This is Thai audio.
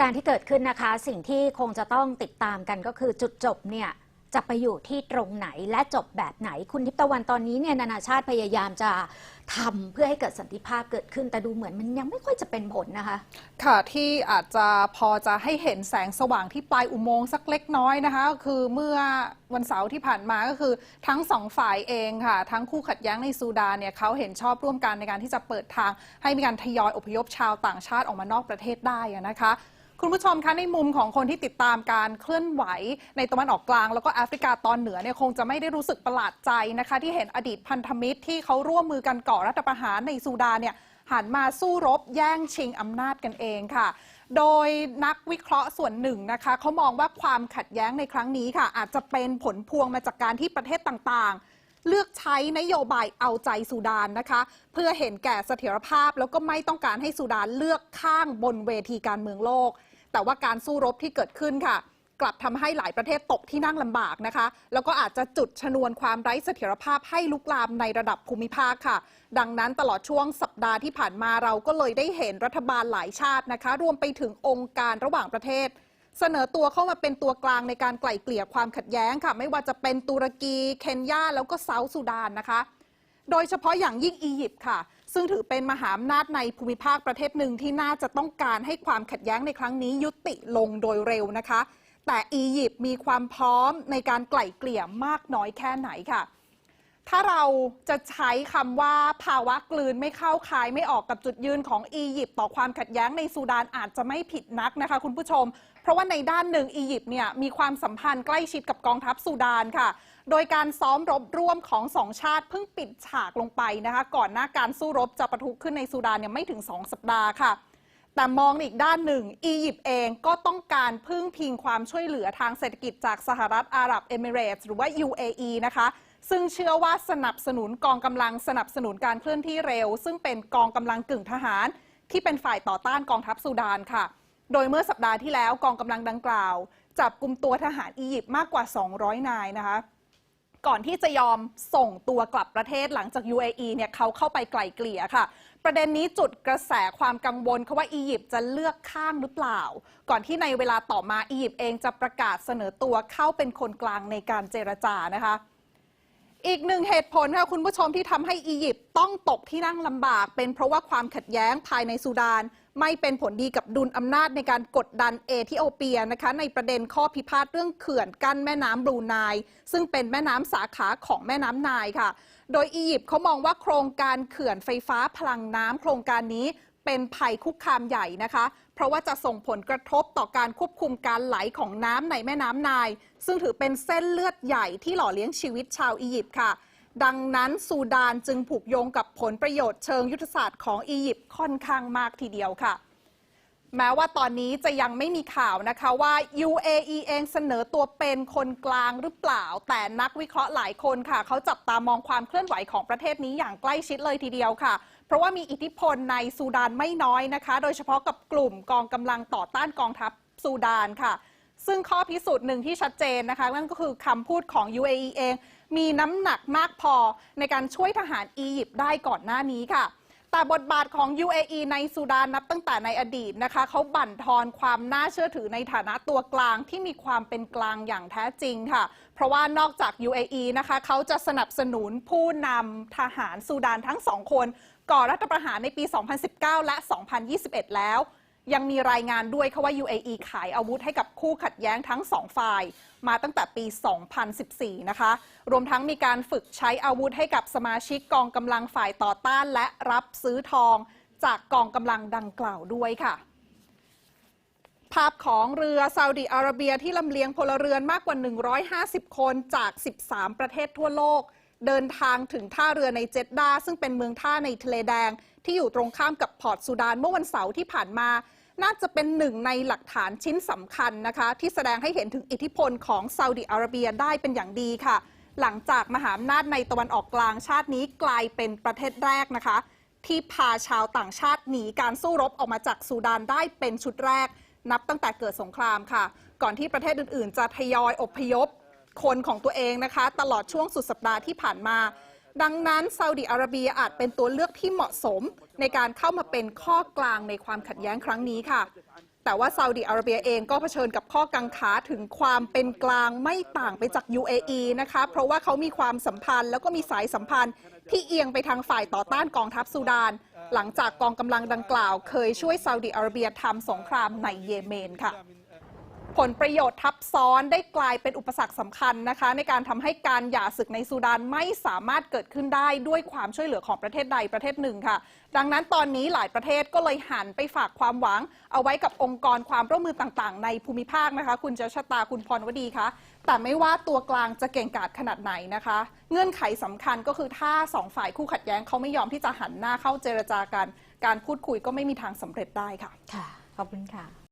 การที่เกิดขึ้นนะคะสิ่งที่คงจะต้องติดตามกันก็คือจุดจบเนี่ยจะไปอยู่ที่ตรงไหนและจบแบบไหน คุณทิพย์ตะวันตอนนี้เนี่ยนานาชาติพยายามจะทำเพื่อให้เกิดสันติภาพเกิดขึ้นแต่ดูเหมือนมันยังไม่ค่อยจะเป็นผลนะคะ ค่ะที่อาจจะพอจะให้เห็นแสงสว่างที่ปลายอุโมงค์สักเล็กน้อยนะคะ คือเมื่อวันเสาร์ที่ผ่านมาก็คือทั้งสองฝ่ายเองค่ะ ทั้งคู่ขัดแย้งในซูดานเนี่ยเขาเห็นชอบร่วมกันในการที่จะเปิดทาง ให้มีการทยอยอพยพชาวต่างชาติออกมานอกประเทศได้นะคะ คุณผู้ชมคะในมุมของคนที่ติดตามการเคลื่อนไหว ในตะวันออกกลางแล้วก็แอฟริกาตอนเหนือเนี่ยคงจะไม่ได้รู้สึกประหลาดใจนะคะ ที่เห็นอดีตพันธมิตรที่เขาร่วมมือกันก่อรัฐประหารในซูดานเนี่ยหันมาสู้รบแย่งชิงอำนาจกันเองค่ะ โดยนักวิเคราะห์ส่วนหนึ่งนะคะเขามองว่าความขัดแย้งในครั้งนี้ค่ะ อาจจะเป็นผลพวงมาจากการที่ประเทศต่างๆ เลือกใช้นโยบายเอาใจซูดานนะคะ เพื่อเห็นแก่เสถียรภาพแล้วก็ไม่ต้องการให้ซูดานเลือกข้างบนเวทีการเมืองโลก แต่ว่าการสู้รบที่เกิดขึ้นค่ะ กลับทำให้หลายประเทศตกที่นั่งลำบากนะคะ แล้วก็อาจจะจุดชนวนความไร้เสถียรภาพให้ลุกลามในระดับภูมิภาคค่ะ ดังนั้นตลอดช่วงสัปดาห์ที่ผ่านมาเราก็เลยได้เห็นรัฐบาลหลายชาตินะคะ รวมไปถึงองค์การระหว่างประเทศเสนอตัวเข้ามาเป็นตัวกลางในการไกล่เกลี่ยความขัดแย้งค่ะ ไม่ว่าจะเป็นตุรกี เคนยาแล้วก็เซาท์ซูดานนะคะ โดยเฉพาะอย่างยิ่งอียิปต์ค่ะ ซึ่งถือเป็นมหาอำนาจในภูมิภาคประเทศหนึ่งที่น่าจะต้องการให้ความขัดแย้งในครั้งนี้ยุติลงโดยเร็วนะคะ แต่อียิปต์มีความพร้อมในการไกล่เกลี่ยมากน้อยแค่ไหนค่ะ ถ้าเราจะใช้คำว่าภาวะกลืนไม่เข้าคายไม่ออกกับจุดยืนของอียิปต์ต่อความขัดแย้งในซูดานอาจจะไม่ผิดนักนะคะคุณผู้ชม เพราะว่าในด้านหนึ่งอียิปต์เนี่ยมีความสัมพันธ์ใกล้ชิดกับกองทัพซูดานค่ะ โดยการซ้อมรบร่วมของสองชาติเพิ่งปิดฉากลงไปนะคะ ก่อนหน้าการสู้รบจะประทุขึ้นในซูดานเนี่ยไม่ถึง 2 สัปดาห์ค่ะแต่มองอีกด้านหนึ่ง อียิปต์เองก็ต้องการพึ่งพิงความช่วยเหลือทางเศรษฐกิจจากสหรัฐอาหรับเอมิเรตส์หรือว่า UAE นะคะ ซึ่งเชื่อว่าสนับสนุนกองกำลังสนับสนุนการเคลื่อนที่เร็ว ซึ่งเป็นกองกำลังกึ่งทหาร ที่เป็นฝ่ายต่อต้านกองทัพซูดานค่ะ โดยเมื่อสัปดาห์ที่แล้วกองกำลังดังกล่าว จับกลุ่มตัวทหารอียิปต์มากกว่า 200 นายนะคะก่อนที่จะยอมส่งตัวกลับประเทศหลังจาก UAE เนี่ยเขาเข้าไปไกล่เกลี่ยค่ะ ประเด็นนี้จุดกระแสความกังวลเขาว่าอียิปต์จะเลือกข้างหรือเปล่า ก่อนที่ในเวลาต่อมาอียิปต์เองจะประกาศเสนอตัวเข้าเป็นคนกลางในการเจรจานะคะ อีกหนึ่งเหตุผลค่ะคุณผู้ชมที่ทำให้อียิปต์ต้องตกที่นั่งลำบาก เป็นเพราะว่าความขัดแย้งภายในซูดาน ไม่เป็นผลดีกับดุลอำนาจในการกดดันเอธิโอเปียนะคะ ในประเด็นข้อพิพาทเรื่องเขื่อนกั้นแม่น้ำบรูไนซึ่งเป็นแม่น้ำสาขาของแม่น้ำไนค่ะ โดยอียิปต์เขามองว่าโครงการเขื่อนไฟฟ้าพลังน้ำโครงการนี้ เป็นภัยคุกคามใหญ่นะคะ เพราะว่าจะส่งผลกระทบต่อการควบคุมการไหลของน้ำในแม่น้ำไนล์ซึ่งถือเป็นเส้นเลือดใหญ่ที่หล่อเลี้ยงชีวิตชาวอียิปต์ค่ะ ดังนั้นซูดานจึงผูกโยงกับผลประโยชน์เชิงยุทธศาสตร์ของอียิปต์ค่อนข้างมากทีเดียวค่ะ แม้ว่าตอนนี้จะยังไม่มีข่าวนะคะว่า UAE เองเสนอตัวเป็นคนกลางหรือเปล่า แต่นักวิเคราะห์หลายคนค่ะ เขาจับตามองความเคลื่อนไหวของประเทศนี้อย่างใกล้ชิดเลยทีเดียวค่ะ เพราะว่ามีอิทธิพลในซูดานไม่น้อยนะคะ โดยเฉพาะกับกลุ่มกองกำลังต่อต้านกองทัพซูดานค่ะ ซึ่งข้อพิสูจน์หนึ่งที่ชัดเจนนะคะ นั่นก็คือคำพูดของ UAE เอง มีน้ำหนักมากพอในการช่วยทหารอียิปต์ได้ก่อนหน้านี้ค่ะ แต่บทบาทของ UAE ในสุดานนับตั้งแต่ในอดีตนะคะเขาบั่นทอนความน่าเชื่อถือในฐานะตัวกลางที่มีความเป็นกลางอย่างแท้จริงค่ะ เพราะว่านอกจาก UAE นะคะเขาจะสนับสนุนผู้นำทหารสุดานทั้งสองคน ก่อรัฐประหารในปี 2019 และ 2021 แล้ว ยังมีรายงานด้วยค่ะว่า UAE ขายอาวุธให้กับคู่ขัดแย้งทั้งสองฝ่าย มาตั้งแต่ปี 2014 นะคะ รวมทั้งมีการฝึกใช้อาวุธให้กับสมาชิกกองกำลังฝ่ายต่อต้านและรับซื้อทองจากกองกำลังดังกล่าวด้วยค่ะภาพของเรือซาอุดิอาระเบียที่ลำเลียงพลเรือนมากกว่า 150 คนจาก 13 ประเทศทั่วโลก เดินทางถึงท่าเรือในเจดดาซึ่งเป็นเมืองท่าในทะเลแดง ที่อยู่ตรงข้ามกับพอร์ตซูดานเมื่อวันเสาร์ที่ผ่านมา น่าจะเป็นหนึ่งในหลักฐานชิ้นสำคัญนะคะ ที่แสดงให้เห็นถึงอิทธิพลของซาอุดิอาระเบียได้เป็นอย่างดีค่ะ หลังจากมหาอำนาจในตะวันออกกลางชาตินี้กลายเป็นประเทศแรกนะคะ ที่พาชาวต่างชาติหนีการสู้รบออกมาจากซูดานได้เป็นชุดแรก นับตั้งแต่เกิดสงครามค่ะ ก่อนที่ประเทศอื่นๆ จะทยอยอพยพคนของตัวเองนะคะ ตลอดช่วงสุดสัปดาห์ที่ผ่านมา ดังนั้นซาอุดิอาระเบียอาจเป็นตัวเลือกที่เหมาะสม ในการเข้ามาเป็นข้อกลางในความขัดแย้งครั้งนี้ค่ะ แต่ว่าซาอุดิอาระเบียเองก็เผชิญกับข้อกังขาถึงความเป็นกลางไม่ต่างไปจาก UAE นะคะ เพราะว่าเขามีความสัมพันธ์ แล้วก็มีสายสัมพันธ์ที่เอียงไปทางฝ่ายต่อต้านกองทัพซูดาน หลังจากกองกำลังดังกล่าว เคยช่วยซาอุดิอาระเบียทำสงครามในเยเมนค่ะ ผลประโยชน์ทับซ้อนได้กลายเป็นอุปสรรคสำคัญนะคะ ในการทำให้การหย่าศึกในซูดานไม่สามารถเกิดขึ้นได้ด้วยความช่วยเหลือของประเทศใดประเทศหนึ่งค่ะ ดังนั้นตอนนี้หลายประเทศก็เลยหันไปฝากความหวัง เอาไว้กับองค์กรความร่วมมือต่างๆ ในภูมิภาคนะคะ คุณเจษตาคุณพรวดีคะแต่ไม่ว่าตัวกลางจะเก่งกาจขนาดไหนนะคะ เงื่อนไขสำคัญก็คือถ้าสองฝ่ายคู่ขัดแย้งเขาไม่ยอมที่จะหันหน้าเข้าเจรจากัน การพูดคุยก็ไม่มีทางสำเร็จได้ค่ะค่ะขอบคุณค่ะ